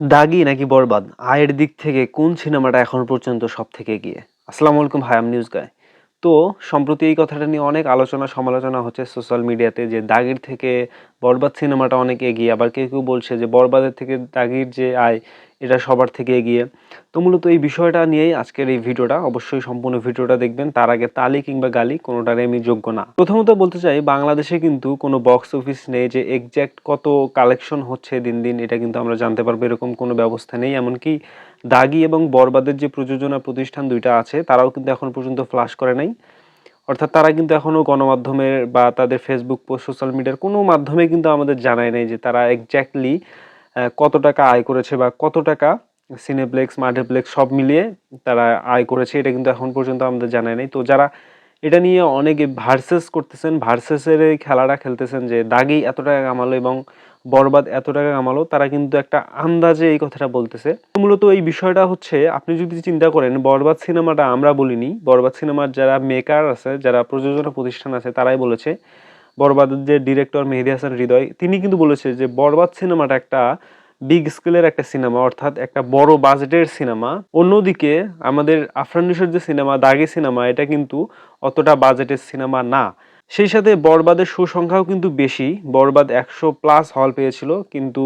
দাগি নাকি বরবাদ? আয়ের দিক থেকে কোন সিনেমাটা এখন পর্যন্ত সব থেকে এগিয়ে? আসসালামু আলাইকুম হায়াম নিউজ গায় তো সম্প্রতি এই কথাটা নিয়ে অনেক আলোচনা, সমালোচনা হচ্ছে সোশ্যাল মিডিয়াতে যে দাগির থেকে বরবাদ সিনেমাটা অনেক এগিয়ে। আবার কেউ কেউ বলছে যে বরবাদের থেকে দাগির যে আয় এটা সবার থেকে এগিয়ে। তো মূলত এই বিষয়টা নিয়েই আজকের এই ভিডিওটা, অবশ্যই সম্পূর্ণ ভিডিওটা দেখবেন। তার আগে তালি কিংবা গালি কোনোটারই আমি যোগ্য না। প্রথমত বলতে চাই, বাংলাদেশে কিন্তু কোনো বক্স অফিস নেই যে এক্স্যাক্ট কত কালেকশন হচ্ছে দিন দিন, এটা কিন্তু আমরা জানতে পারব, এরকম কোনো ব্যবস্থা নেই। এমনকি দাগি এবং বরবাদের যে প্রযোজনা প্রতিষ্ঠান দুইটা আছে, তারাও কিন্তু এখন পর্যন্ত ফ্লাশ করে নাই। অর্থাৎ তারা কিন্তু এখনও গণমাধ্যমের বা তাদের ফেসবুক পোস্ট সোশ্যাল মিডিয়ার কোনো মাধ্যমে কিন্তু আমাদের জানায় নাই যে তারা এক্স্যাক্টলি কত টাকা আয় করেছে বা কত টাকা সিনেপ্লেক্স মাল্টিপ্লেক্স সব মিলিয়ে তারা আয় করেছে, এটা কিন্তু এখন পর্যন্ত আমাদের জানায় নাই। তো যারা এটা নিয়ে অনেকে ভার্সেস করতেছেন ভার্সেসের এই খেলাটা খেলতেছেন যে দাগি এত টাকা কামালো এবং বরবাদ এত টাকা কামালো, তারা কিন্তু একটা আন্দাজে এই কথাটা বলতেছে। মূলত এই বিষয়টা হচ্ছে, আপনি যদি চিন্তা করেন, বরবাদ সিনেমাটা আমরা বলিনি, বরবাদ সিনেমার যারা মেকার আছে, যারা প্রযোজনা প্রতিষ্ঠান আছে, তারাই বলেছে বরবাদের যে ডিরেক্টর মেহেদি হাসান হৃদয়, তিনি কিন্তু বলেছে যে বরবাদ সিনেমাটা একটা বিগ স্কেলের একটা সিনেমা, অর্থাৎ একটা বড় বাজেটের সিনেমা। অন্যদিকে আমাদের আফরান নিশোর যে সিনেমা, দাগি সিনেমা, এটা কিন্তু অতটা বাজেটের সিনেমা না। সেই সাথে বরবাদের সুসংখ্যাও কিন্তু বেশি, বরবাদ একশো প্লাস হল পেয়েছিল, কিন্তু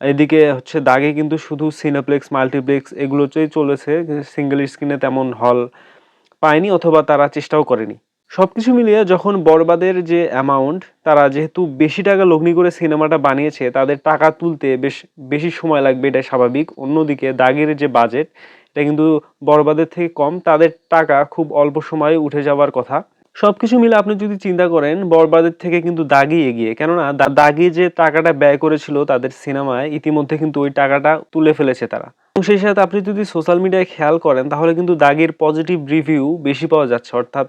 এদিকে হচ্ছে দাগে কিন্তু শুধু সিনেপ্লেক্স মাল্টিপ্লেক্স এগুলোতেই চলেছে সিঙ্গেল স্ক্রিনে তেমন হল পায়নি অথবা তারা চেষ্টাও করেনি। সব কিছু মিলিয়ে যখন বরবাদের যে অ্যামাউন্ট তারা যেহেতু বেশি টাকা লগ্নি করে সিনেমাটা বানিয়েছে, তাদের টাকা তুলতে বেশ বেশি সময় লাগবে এটা স্বাভাবিক। অন্যদিকে দাগের যে বাজেট এটা কিন্তু বরবাদের থেকে কম, তাদের টাকা খুব অল্প সময়ে উঠে যাওয়ার কথা। সবকিছু মিলে আপনি যদি চিন্তা করেন, বরবাদের থেকে কিন্তু দাগি এগিয়ে। কেননা দাগি যে টাকাটা ব্যয় করেছিল তাদের সিনেমায়, ইতিমধ্যে কিন্তু ওই টাকাটা তুলে ফেলেছে তারা। এবং সেই সাথে আপনি যদি সোশ্যাল মিডিয়ায় খেয়াল করেন, তাহলে কিন্তু দাগের পজিটিভ রিভিউ বেশি পাওয়া যাচ্ছে। অর্থাৎ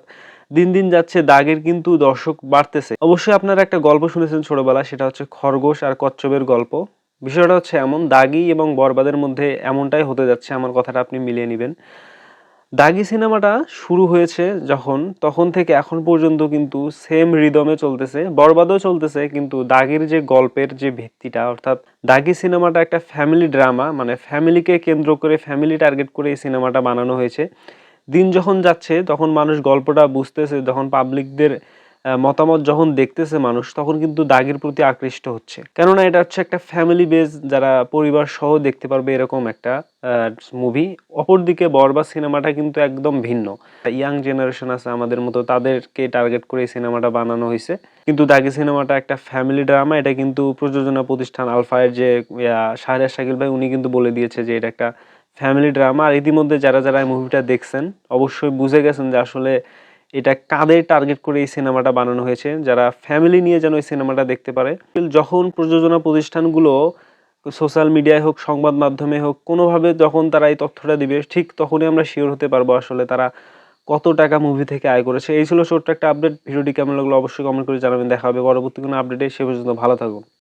দিন দিন যাচ্ছে, দাগের কিন্তু দর্শক বাড়তেছে। অবশ্যই আপনারা একটা গল্প শুনেছেন ছোটবেলা সেটা হচ্ছে খরগোশ আর কচ্ছপের গল্প। বিষয়টা হচ্ছে এমন, দাগি এবং বরবাদের মধ্যে এমনটাই হতে যাচ্ছে, আমার কথাটা আপনি মিলিয়ে নেবেন। দাগি সিনেমাটা শুরু হয়েছে যখন, তখন থেকে এখন পর্যন্ত কিন্তু সেম রিদমে চলতেছে, বরবাদও চলতেছে, কিন্তু দাগির যে গল্পের যে ভিত্তিটা, অর্থাৎ দাগি সিনেমাটা একটা ফ্যামিলি ড্রামা মানে ফ্যামিলিকে কেন্দ্র করে ফ্যামিলি টার্গেট করে এই সিনেমাটা বানানো হয়েছে। দিন যখন যাচ্ছে, তখন মানুষ গল্পটা বুঝতেছে যখন পাবলিকদের মতামত যখন দেখতেছে মানুষ, তখন কিন্তু দাগের প্রতি আকৃষ্ট হচ্ছে। কেননা এটা হচ্ছে একটা ফ্যামিলি বেজ যারা পরিবার সহ দেখতে পারবে এরকম একটা মুভি অপরদিকে বরবাদ সিনেমাটা কিন্তু একদম ভিন্ন। ইয়াং জেনারেশন আছে আমাদের মতো, তাদেরকে টার্গেট করে এই সিনেমাটা বানানো হয়েছে। কিন্তু দাগি সিনেমাটা একটা ফ্যামিলি ড্রামা এটা কিন্তু প্রযোজনা প্রতিষ্ঠান আলফায়ের যে শাহরিয়ার শাকিল ভাই, উনি কিন্তু বলে দিয়েছে যে এটা একটা ফ্যামিলি ড্রামা আর ইতিমধ্যে যারা যারা এই মুভিটা দেখছেন, অবশ্যই বুঝে গেছেন যে আসলে এটা কাদের টার্গেট করে এই সিনেমাটা বানানো হয়েছে। যারা ফ্যামিলি নিয়ে যেন এই সিনেমাটা দেখতে পারে, যখন প্রযোজনা প্রতিষ্ঠানগুলো সোশ্যাল মিডিয়ায় হোক, সংবাদ মাধ্যমে হোক, কোনোভাবে যখন তারা এই তথ্যটা দিবে, ঠিক তখনই আমরা শিওর হতে পারব আসলে তারা কত টাকা মুভি থেকে আয় করেছে। এই ছিল ছোট্ট একটা আপডেট ভিডিওটি কেমন লাগল অবশ্যই কমেন্ট করে জানাবেন। দেখা হবে পরবর্তী কোনো আপডেটে সে পর্যন্ত ভালো থাকুন।